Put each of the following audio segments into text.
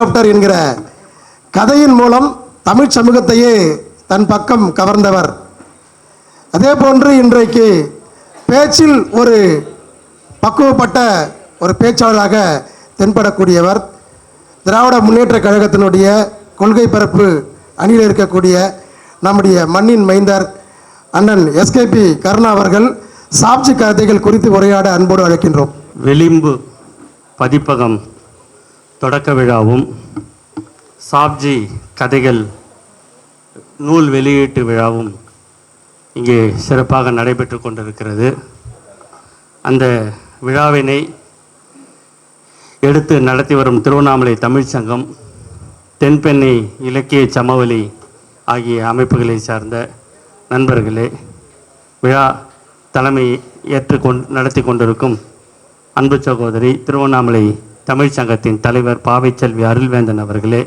Helicopter என்கிற கதையின் மூலம் தமிழ் சமூகத்தையே தன் பக்கம் கவர்ந்தவர். அதே போன்று இன்றைக்கு பேச்சில் ஒரு பக்குவப்பட்ட ஒரு பேச்சாளராக தென்படக்கூடியவர் திராவிட முன்னேற்ற கழகத்தினுடைய கொள்கை பரப்பு அணியில் இருக்கக்கூடிய நம்முடைய மண்ணின் மைந்தர் அண்ணன் எஸ்கேபி கருணா அவர்கள் சாப்ஜி கதைகள் குறித்து உரையாட அன்போடு அழைக்கின்றோம். விளிம்பு பதிப்பகம். தொடக்க விழாவும் சாப்ஜி கதைகள் நூல் வெளியீட்டு விழாவும் இங்கே சிறப்பாக நடைபெற்று கொண்டிருக்கிறது. அந்த விழாவினை எடுத்து நடத்தி வரும் திருவண்ணாமலை தமிழ்ச் சங்கம் தென்பெண்ணை இலக்கிய சமவெளி ஆகிய அமைப்புகளை சார்ந்த நண்பர்களே விழா தலைமை ஏற்றுக்கொண்டு நடத்தி கொண்டிருக்கும் அன்பு சகோதரி திருவண்ணாமலை தமிழ்ச் சங்கத்தின் தலைவர் பாவைச்செல்வி அருள்வேந்தன் அவர்களே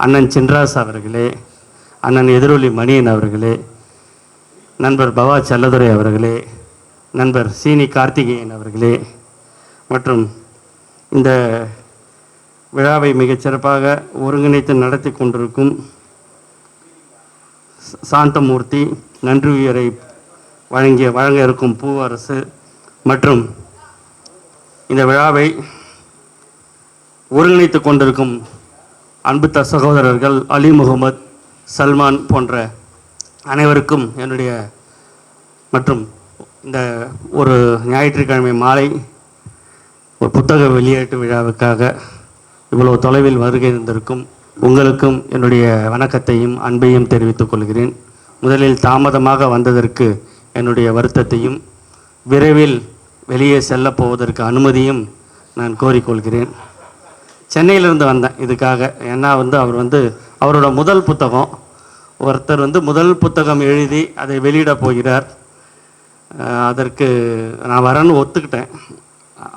அண்ணன் சின்ராஸ் அவர்களே அண்ணன் எதிரொலி மணியன் அவர்களே நண்பர் பவா செல்லதுரை அவர்களே நண்பர் சீனி கார்த்திகேயன் அவர்களே மற்றும் இந்த விழாவை மிகச்சிறப்பாக ஒருங்கிணைத்து நடத்தி கொண்டிருக்கும் சாந்தமூர்த்தி நன்றி உயரை வழங்கிய வழங்க இருக்கும் பூவரசு மற்றும் இந்த விழாவை ஒருங்கிணைத்து கொண்டிருக்கும் அன்புத்த சகோதரர்கள் அலி முகமது சல்மான் போன்ற அனைவருக்கும் என்னுடைய மற்றும் இந்த ஒரு ஞாயிற்றுக்கிழமை மாலை ஒரு புத்தக வெளியீட்டு விழாவுக்காக இவ்வளவு தொலைவில் வருகை இருந்திருக்கும் உங்களுக்கும் என்னுடைய வணக்கத்தையும் அன்பையும் தெரிவித்துக் கொள்கிறேன். முதலில் தாமதமாக வந்ததற்கு என்னுடைய வருத்தத்தையும் விரைவில் வெளியே செல்ல போவதற்கு அனுமதியும் நான் கோரிக்கொள்கிறேன் சென்னையிலேருந்து வந்தேன் இதுக்காக. ஏன்னா வந்து அவர் வந்து அவரோட முதல் புத்தகம். ஒருத்தர் வந்து முதல் புத்தகம் எழுதி அதை வெளியிட போகிறார். அதற்கு நான் வரேன்னு ஒத்துக்கிட்டேன்.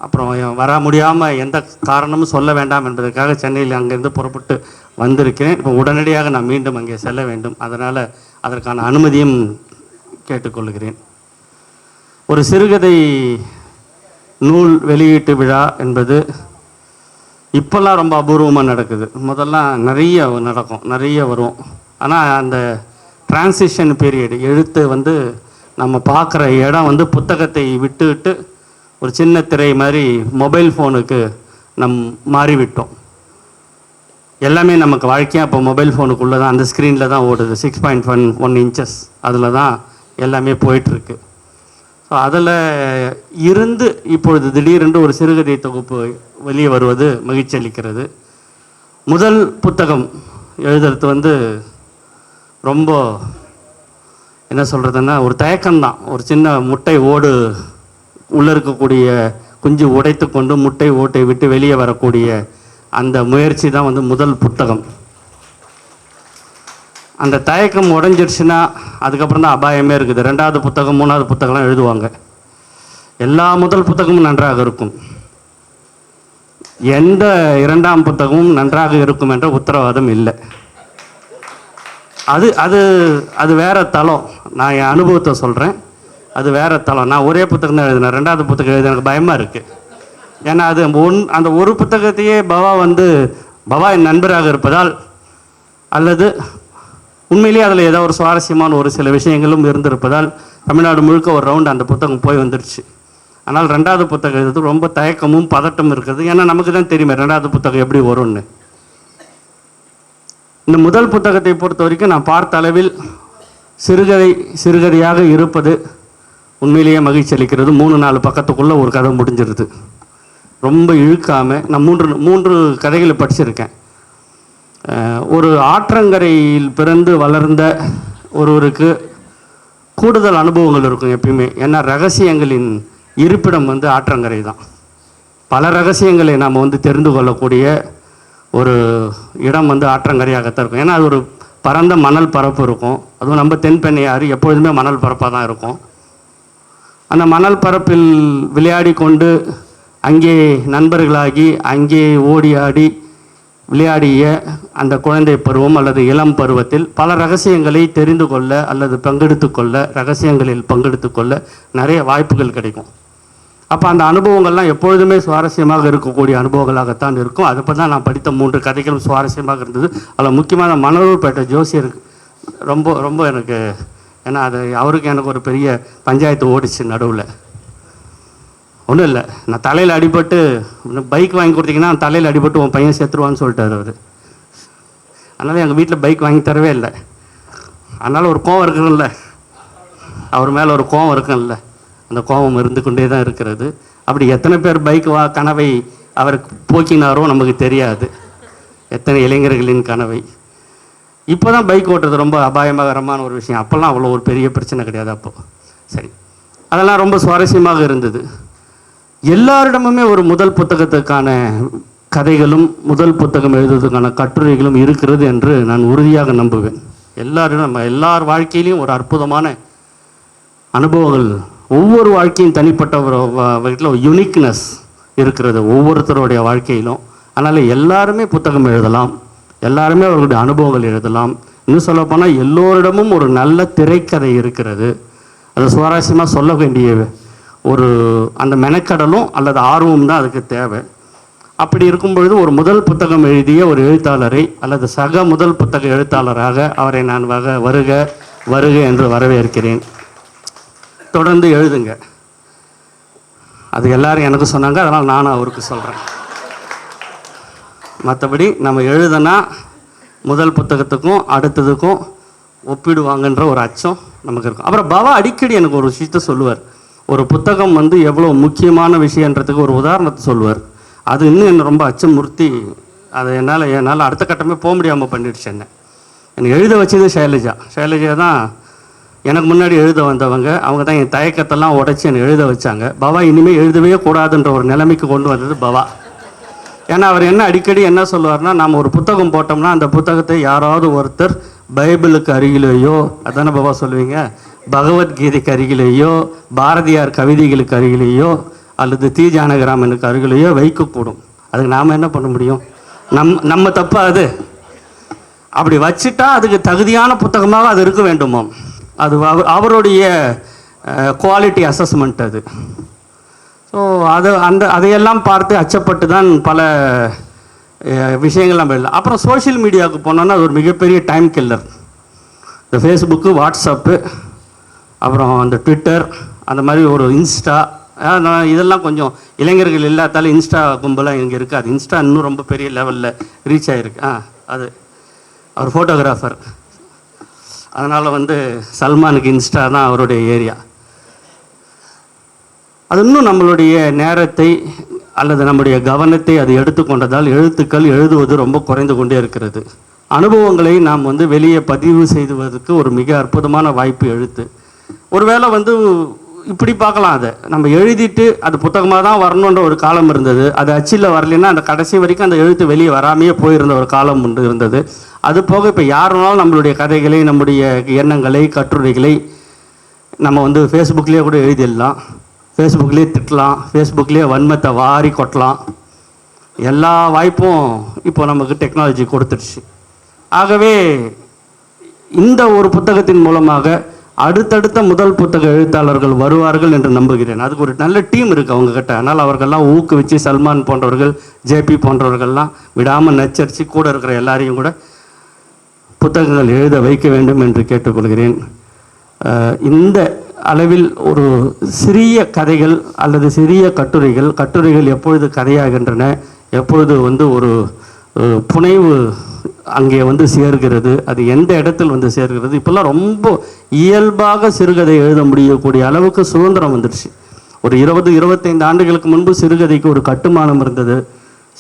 அப்புறம் வர முடியாமல் எந்த காரணமும் சொல்ல வேண்டாம் என்பதற்காக சென்னையில் அங்கேருந்து புறப்பட்டு வந்திருக்கிறேன். இப்போ உடனடியாக நான் மீண்டும் அங்கே செல்ல வேண்டும். அதனால் அதற்கான அனுமதியும் கேட்டுக்கொள்கிறேன். ஒரு சிறுகதை நூல் வெளியீட்டு விழா என்பது இப்போல்லாம் ரொம்ப அபூர்வமாக நடக்குது. முதல்லாம் நிறைய நடக்கும் நிறைய வரும். ஆனால் அந்த டிரான்சிஷன் பீரியடு எழுத்து வந்து நம்ம பார்க்குற இடம் வந்து புத்தகத்தை விட்டுவிட்டு ஒரு சின்ன திரை மாதிரி மொபைல் ஃபோனுக்கு நம் மாறிவிட்டோம். எல்லாமே நமக்கு வாழ்க்கையாக இப்போ மொபைல் ஃபோனுக்குள்ளே தான் அந்த ஸ்க்ரீனில் தான் ஓடுது. Six point one one inches அதில் தான் எல்லாமே போயிட்டுருக்கு ஸோ அதில் இருந்து இப்பொழுது திடீரென்று ஒரு சிறுகதை தொகுப்பு வெளியே வருவது மகிழ்ச்சி அளிக்கிறது. முதல் புத்தகம் எழுதுறது வந்து ரொம்ப என்ன சொல்கிறதுன்னா ஒரு தயக்கம்தான். ஒரு சின்ன முட்டை ஓடு உள்ளே இருக்கக்கூடிய குஞ்சு உடைத்து கொண்டு முட்டை ஓட்டை விட்டு வெளியே வரக்கூடிய அந்த முயற்சி தான் வந்து முதல் புத்தகம். அந்த தயக்கம் உடஞ்சிருச்சுன்னா அதுக்கப்புறம் தான் அபாயமே இருக்குது. ரெண்டாவது புத்தகம் மூணாவது புத்தகம்லாம் எழுதுவாங்க. எல்லா முதல் புத்தகமும் நன்றாக இருக்கும். எந்த இரண்டாம் புத்தகமும் நன்றாக இருக்கும் என்ற உத்தரவாதம் இல்லை. அது அது அது வேறு தளம். நான் என் அனுபவத்தை சொல்கிறேன் அது வேறு தளம். நான் ஒரே புத்தகம் தான் எழுதினேன். ரெண்டாவது புத்தகம் எழுதி எனக்கு பயமாக இருக்குது ஏன்னா அது ஒன் அந்த ஒரு புத்தகத்தையே பவா வந்து பவா என் நண்பராக இருப்பதால் அல்லது உண்மையிலேயே அதில் ஏதோ ஒரு சுவாரஸ்யமான ஒரு சில விஷயங்களும் இருந்திருப்பதால் தமிழ்நாடு முழுக்க ஒரு ரவுண்டு அந்த புத்தகம் போய் வந்துடுச்சு ஆனால் ரெண்டாவது புத்தகம் எழுதுறது ரொம்ப தயக்கமும் பதட்டமும் இருக்குது. ஏன்னா நமக்கு தான் தெரியுமே ரெண்டாவது புத்தகம் எப்படி வரும்னு. இந்த முதல் புத்தகத்தை பொறுத்த வரைக்கும் நான் பார்த்த அளவில் சிறுகதை சிறுகதையாக இருப்பது உண்மையிலேயே மகிழ்ச்சி அளிக்கிறது. மூணு நாலு பக்கத்துக்குள்ளே ஒரு கதை முடிஞ்சிருது. ரொம்ப இழுக்காமல் நான் மூன்று மூன்று கதைகளை படிச்சிருக்கேன். ஒரு ஆற்றங்கரையில் பிறந்து வளர்ந்த ஒருவருக்கு கூடுதல் அனுபவங்கள் இருக்கும் எப்பயுமே. ஏன்னா ரகசியங்களின் இருப்பிடம் வந்து ஆற்றங்கரை தான். பல ரகசியங்களை நாம் வந்து தெரிந்து கொள்ளக்கூடிய ஒரு இடம் வந்து ஆற்றங்கரையாகத்தான் இருக்கும். ஏன்னா அது ஒரு பரந்த மணல் பரப்பு இருக்கும். அதுவும் நம்ம தென்பெண்ணையாறு எப்பொழுதுமே மணல் பரப்பாக தான் இருக்கும். அந்த மணல் பரப்பில் விளையாடி கொண்டு அங்கே நண்பர்களாகி அங்கே ஓடி ஆடி விளையாடிய அந்த குழந்தை பருவம் அல்லது இளம் பருவத்தில் பல ரகசியங்களை தெரிந்து கொள்ள அல்லது பங்கெடுத்து கொள்ள ரகசியங்களில் பங்கெடுத்து கொள்ள நிறைய வாய்ப்புகள் கிடைக்கும். அப்போ அந்த அனுபவங்கள்லாம் எப்பொழுதுமே சுவாரஸ்யமாக இருக்கக்கூடிய அனுபவங்களாகத்தான் இருக்கும். அதை தான் நான் படித்த மூன்று கதைகளும் சுவாரஸ்யமாக இருந்தது. அதில் முக்கியமான மணலூர்பேட்டை ஜோசியர் ரொம்ப ரொம்ப எனக்கு ஏன்னா அது அவருக்கு எனக்கு ஒரு பெரிய பஞ்சாயத்து ஓடிச்சு நடுவில். ஒன்றும் இல்லை. நான் தலையில் அடிபட்டு பைக் வாங்கி கொடுத்தீங்கன்னா தலையில் அடிபட்டு உன் பையன் செத்துருவான்னு சொல்லிட்டாரு அவர். அதனால் எங்கள் வீட்டில் பைக் வாங்கி தரவே இல்லை. அதனால் ஒரு கோவம் இருக்குல்ல அவர் மேலே ஒரு கோவம் இருக்குல்ல அந்த கோபம் இருந்து கொண்டே தான் இருக்கிறது. அப்படி எத்தனை பேர் பைக் வா கனவை அவர் போக்கினாரோ நமக்கு தெரியாது. எத்தனை இளைஞர்களின் கனவை. இப்போ தான் பைக் ஓட்டுறது ரொம்ப அபாயகரமான ஒரு விஷயம். அப்போல்லாம் அவ்வளோ ஒரு பெரிய பிரச்சனை கிடையாது அப்போ. சரி. அதெல்லாம் ரொம்ப சுவாரஸ்யமாக இருந்தது. எல்லாரிடமுமே ஒரு முதல் புத்தகத்துக்கான கதைகளும் முதல் புத்தகம் எழுதுவதற்கான கட்டுரைகளும் இருக்கிறது என்று நான் உறுதியாக நம்புவேன். எல்லாரும் நம்ம எல்லார் வாழ்க்கையிலையும் ஒரு அற்புதமான அனுபவங்கள் ஒவ்வொரு வாழ்க்கையும் தனிப்பட்ட ஒரு வீட்டில் ஒரு யுனிக்னஸ் இருக்கிறது ஒவ்வொருத்தருடைய வாழ்க்கையிலும். அதனால் எல்லாருமே புத்தகம் எழுதலாம் எல்லாருமே அவர்களுடைய அனுபவங்கள் எழுதலாம். இன்னும் சொல்லப்போனால் எல்லோரிடமும் ஒரு நல்ல திரைக்கதை இருக்கிறது. அதை சுவாரஸ்யமாக சொல்ல வேண்டிய ஒரு அந்த மெனக்கடலும் அல்லது ஆர்வம் தான் அதுக்கு தேவை. அப்படி இருக்கும் பொழுது ஒரு முதல் புத்தகம் எழுதிய ஒரு எழுத்தாளரை அல்லது சக முதல் புத்தக எழுத்தாளராக அவரை நான் வக வருக வருக என்று வரவேற்கிறேன். தொடர்ந்து எழுதுங்க. அது எல்லாரும் எனக்கு சொன்னாங்க அதனால் நானும் அவருக்கு சொல்கிறேன் மற்றபடி நம்ம எழுதுனா முதல் புத்தகத்துக்கும் அடுத்ததுக்கும் ஒப்பிடுவாங்கன்ற ஒரு அச்சம் நமக்கு இருக்கும். அப்புறம் பவா அடிக்கடி எனக்கு ஒரு விஷயத்த சொல்லுவார். ஒரு புத்தகம் வந்து எவ்வளோ முக்கியமான விஷயன்றதுக்கு ஒரு உதாரணத்தை சொல்லுவார். அது இன்னும் என்ன ரொம்ப அச்சமுறுத்தி அதை என்னால் என்னால் அடுத்த கட்டமே போக முடியாமல் பண்ணிடுச்சு என்ன. எனக்கு எழுத வச்சது சைலஜா. சைலஜா தான் எனக்கு முன்னாடி எழுத வந்தவங்க அவங்க தான் என் தயக்கத்தெல்லாம் உடைச்சி என்னை எழுத வச்சாங்க. பவா இனிமேல் எழுதவே கூடாதுன்ற ஒரு நிலைமைக்கு கொண்டு வந்தது பவா. ஏன்னா அவர் என்ன அடிக்கடி என்ன சொல்லுவார்னா நாம் ஒரு புத்தகம் போட்டோம்னா அந்த புத்தகத்தை யாராவது ஒருத்தர் பைபிளுக்கு அருகிலேயோ அதானே பவா சொல்லுவீங்க? பகவத்கீதைக்கு அருகிலேயோ பாரதியார் கவிதைகளுக்கு அருகிலேயோ அல்லது தி. ஜானகிராமனுக்கு அருகிலேயோ வைக்கக்கூடும். அதுக்கு நாம் என்ன பண்ண முடியும்? நம் நம்ம தப்பா அது. அப்படி வச்சுட்டா அதுக்கு தகுதியான புத்தகமாக அது இருக்க வேண்டுமோ? அது அவ- அவருடைய குவாலிட்டி அசஸ்மெண்ட் அது. ஸோ அது அந்த அதையெல்லாம் பார்த்து அச்சப்பட்டு தான் பல விஷயங்கள் நம்ம இல்லை அப்புறம் சோஷியல் மீடியாவுக்கு போனோன்னா அது ஒரு மிகப்பெரிய டைம் கில்லர் இந்த ஃபேஸ்புக்கு வாட்ஸ்அப்பு அப்புறம் அந்த ட்விட்டர் அந்த மாதிரி ஒரு இன்ஸ்டா நான் இதெல்லாம் கொஞ்சம் இளைஞர்கள் இல்லாதாலும் இன்ஸ்டா கும்பலாக இங்கே இருக்காது. இன்ஸ்டா இன்னும் ரொம்ப பெரிய லெவலில் ரீச் ஆகிருக்கு ஆ அது அவர் ஃபோட்டோகிராஃபர் அதனால் வந்து சல்மானுக்கு இன்ஸ்டா தான் அவருடைய ஏரியா அது இன்னும் நம்மளுடைய நேரத்தை அல்லது நம்முடைய கவனத்தை அது எடுத்துக்கொண்டதால் எழுத்துக்கள் எழுதுவது ரொம்ப குறைந்து கொண்டே இருக்கிறது. அனுபவங்களை நாம் வந்து வெளியே பதிவு செய்துவதற்கு ஒரு மிக அற்புதமான வாய்ப்பு எழுத்து. ஒருவேளை வந்து இப்படி பார்க்கலாம் அதை. நம்ம எழுதிட்டு அது புத்தகமாக தான் வரணுன்ற ஒரு காலம் இருந்தது. அது அச்சில் வரலைன்னா அந்த கடைசி வரைக்கும் அந்த எழுத்து வெளியே வராமையே போயிருந்த ஒரு காலம் உண்டு இருந்தது. அது போக இப்போ யார் வேணாலும் நம்மளுடைய கதைகளை நம்முடைய எண்ணங்களை கட்டுரைகளை நம்ம வந்து ஃபேஸ்புக்லேயே கூட எழுதிடலாம். ஃபேஸ்புக்லேயே திட்டலாம். ஃபேஸ்புக்லேயே வன்மத்தை வாரி கொட்டலாம். எல்லா வாய்ப்பும் இப்போ நமக்கு டெக்னாலஜி கொடுத்துடுச்சு. ஆகவே இந்த ஒரு புத்தகத்தின் மூலமாக அடுத்தடுத்த முதல் புத்தக எழுத்தாளர்கள் வருவார்கள் என்று நம்புகிறேன். அதுக்கு ஒரு நல்ல டீம் இருக்குது அவங்கக்கிட்ட அதனால் அவர்கள்லாம் ஊக்குவிச்சு சல்மான் போன்றவர்கள் ஜேபி போன்றவர்கள்லாம் விடாமல் நச்சரித்து கூட இருக்கிற எல்லாரையும் கூட புத்தகங்கள் எழுத வைக்க வேண்டும் என்று கேட்டுக்கொள்கிறேன். இந்த அளவில் ஒரு சிறிய கதைகள் அல்லது சிறிய கட்டுரைகள் கட்டுரைகள் எப்பொழுது கதையாகின்றன எப்பொழுது வந்து ஒரு புனைவு அங்கே வந்து சேர்கிறது அது எந்த இடத்தில் வந்து சேர்கிறது இப்போல்லாம் ரொம்ப இயல்பாக சிறுகதை எழுத முடியக்கூடிய அளவுக்கு சுதந்திரம் வந்துடுச்சு ஒரு இருபது இருபத்தைந்து ஆண்டுகளுக்கு முன்பு சிறுகதைக்கு ஒரு கட்டுமானம் இருந்தது.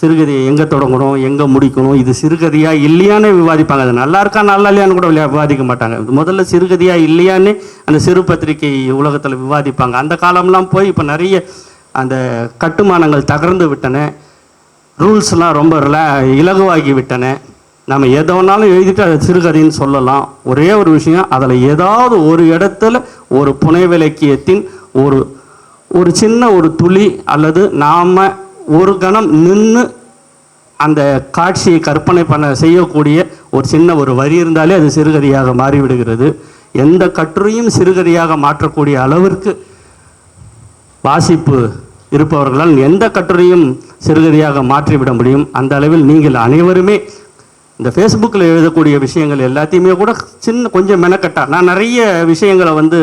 சிறுகதையை எங்கே தொடங்கணும் எங்கே முடிக்கணும் இது சிறுகதையா இல்லையானே விவாதிப்பாங்க. அது நல்லா இருக்கா நல்லா இல்லையான்னு கூட விளையா- விவாதிக்க மாட்டாங்க. இது முதல்ல சிறுகதையா இல்லையான்னு அந்த சிறு பத்திரிகை உலகத்தில் விவாதிப்பாங்க. அந்த காலம்லாம் போய் இப்போ நிறைய அந்த கட்டுமானங்கள் தகர்ந்து விட்டன. ரூல்ஸ்லாம் ரொம்ப ரிலா இலகுவாகி விட்டன. நம்ம எதை வேணாலும் எழுதிட்டு அதை சிறுகதைன்னு சொல்லலாம். ஒரே ஒரு விஷயம் அதில் ஏதாவது ஒரு இடத்துல ஒரு புனைவிலக்கியத்தின் ஒரு ஒரு சின்ன ஒரு துளி அல்லது நாம் ஒரு கணம் நின்று அந்த காட்சியை கற்பனை பண்ண செய்யக்கூடிய ஒரு சின்ன ஒரு வரி இருந்தாலே அது சிறுகதையாக மாறிவிடுகிறது. எந்த கட்டுரையும் சிறுகதையாக மாற்றக்கூடிய அளவிற்கு வாசிப்பு இருப்பவர்களால் எந்த கட்டுரையும் சிறுகதையாக மாற்றிவிட முடியும். அந்த அளவில் நீங்கள் அனைவருமே இந்த ஃபேஸ்புக்கில் எழுதக்கூடிய விஷயங்கள் எல்லாத்தையுமே கூட சின்ன கொஞ்சம் மெனக்கட்டா. நான் நிறைய விஷயங்களை வந்து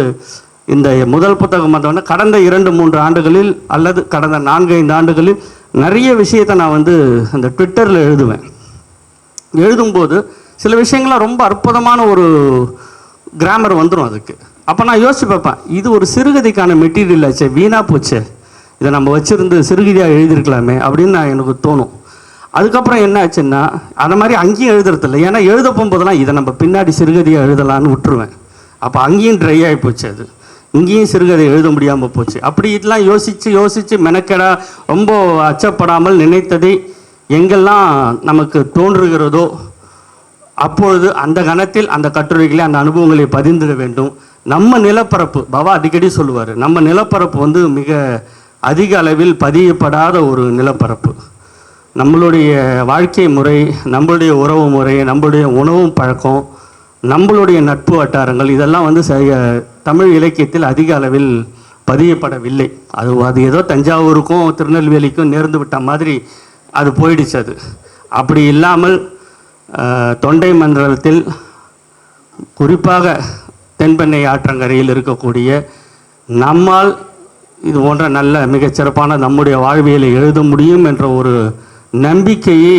இந்த முதல் புத்தகம் வந்தவொடனே கடந்த இரண்டு மூன்று ஆண்டுகளில் அல்லது கடந்த நான்கு ஐந்து ஆண்டுகளில் நிறைய விஷயத்தை நான் வந்து அந்த ட்விட்டரில் எழுதுவேன். எழுதும்போது சில விஷயங்கள்லாம் ரொம்ப அற்புதமான ஒரு கிராமர் வந்துடும் அதுக்கு. அப்போ நான் யோசிச்சு பார்ப்பேன் இது ஒரு சிறுகதைக்கான மெட்டீரியல் ஆச்சு வீணாக போச்சே. இதை நம்ம வச்சுருந்து சிறுகதையாக எழுதியிருக்கலாமே அப்படின்னு நான் எனக்கு தோணும். அதுக்கப்புறம் என்ன ஆச்சுன்னா அந்த மாதிரி அங்கேயும் எழுதுறதில்ல ஏன்னா எழுத போகும்போதெல்லாம் இதை நம்ம பின்னாடி சிறுகதையை எழுதலான்னு விட்டுருவேன். அப்போ அங்கேயும் ட்ரை ஆகி போச்சு அது. இங்கேயும் சிறுகதை எழுத முடியாமல் போச்சு. அப்படி இதெல்லாம் யோசித்து யோசித்து மெனக்கெடா ரொம்ப அச்சப்படாமல் நினைத்ததை எங்கெல்லாம் நமக்கு தோன்றுகிறதோ அப்பொழுது அந்த கணத்தில் அந்த கட்டுரைகளை அந்த அனுபவங்களை பதிந்திட வேண்டும். நம்ம நிலப்பரப்பு பவா அடிக்கடி சொல்லுவார் நம்ம நிலப்பரப்பு வந்து மிக அதிக அளவில் பதியப்படாத ஒரு நிலப்பரப்பு. நம்மளுடைய வாழ்க்கை முறை நம்மளுடைய உறவு முறை நம்மளுடைய உணவும் பழக்கம் நம்மளுடைய நட்பு வட்டாரங்கள் இதெல்லாம் வந்து ச- தமிழ் இலக்கியத்தில் அதிக அளவில் பதியப்படவில்லை. அது அது ஏதோ தஞ்சாவூருக்கும் திருநெல்வேலிக்கும் நேர்ந்து விட்ட மாதிரி அது போயிடுச்சு அது. அப்படி இல்லாமல் தொண்டை மண்டலத்தில் குறிப்பாக தென்பெண்ணை ஆற்றங்கரையில் இருக்கக்கூடிய நம்மால் இது போன்ற நல்ல மிகச்சிறப்பான நம்முடைய வாழ்வியலை எழுத முடியும் என்ற ஒரு நம்பிக்கையை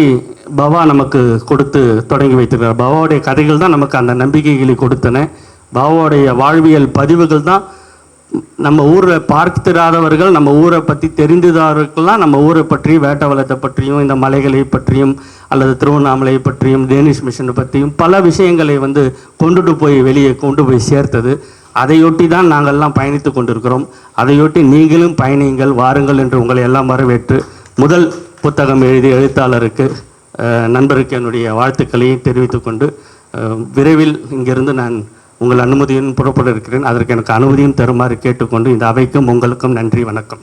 பவா நமக்கு கொடுத்து தொடங்கி வைத்திருக்கிறார். பவாவுடைய கதைகள் தான் நமக்கு அந்த நம்பிக்கைகளை கொடுத்தன. பவாவுடைய வாழ்வியல் பதிவுகள் தான் நம்ம ஊரில் பார்த்திராதவர்கள் நம்ம ஊரை பற்றி தெரிந்ததார்களுக்கெல்லாம் நம்ம ஊரை பற்றி வேட்டவலத்தை பற்றியும் இந்த மலைகளை பற்றியும் அல்லது திருவண்ணாமலை பற்றியும் டேனிஷ் மிஷனை பற்றியும் பல விஷயங்களை வந்து கொண்டுட்டு போய் வெளியே கொண்டு போய் சேர்த்தது. அதையொட்டி தான் நாங்கள்லாம் பயணித்து கொண்டிருக்கிறோம். அதையொட்டி நீங்களும் பயணியுங்கள் வாருங்கள் என்று உங்களை எல்லாம் வரவேற்று முதல் புத்தகம் எழுதிய எழுத்தாளருக்கு நண்பருக்கு என்னுடைய வாழ்த்துக்களையும் தெரிவித்துக்கொண்டு விரைவில் இங்கிருந்து நான் உங்கள் அனுமதியும் புறப்பட இருக்கிறேன் அதற்கு எனக்கு அனுமதியும் தருமாறு கேட்டுக்கொண்டு இந்த அவைக்கும் உங்களுக்கும் நன்றி வணக்கம்.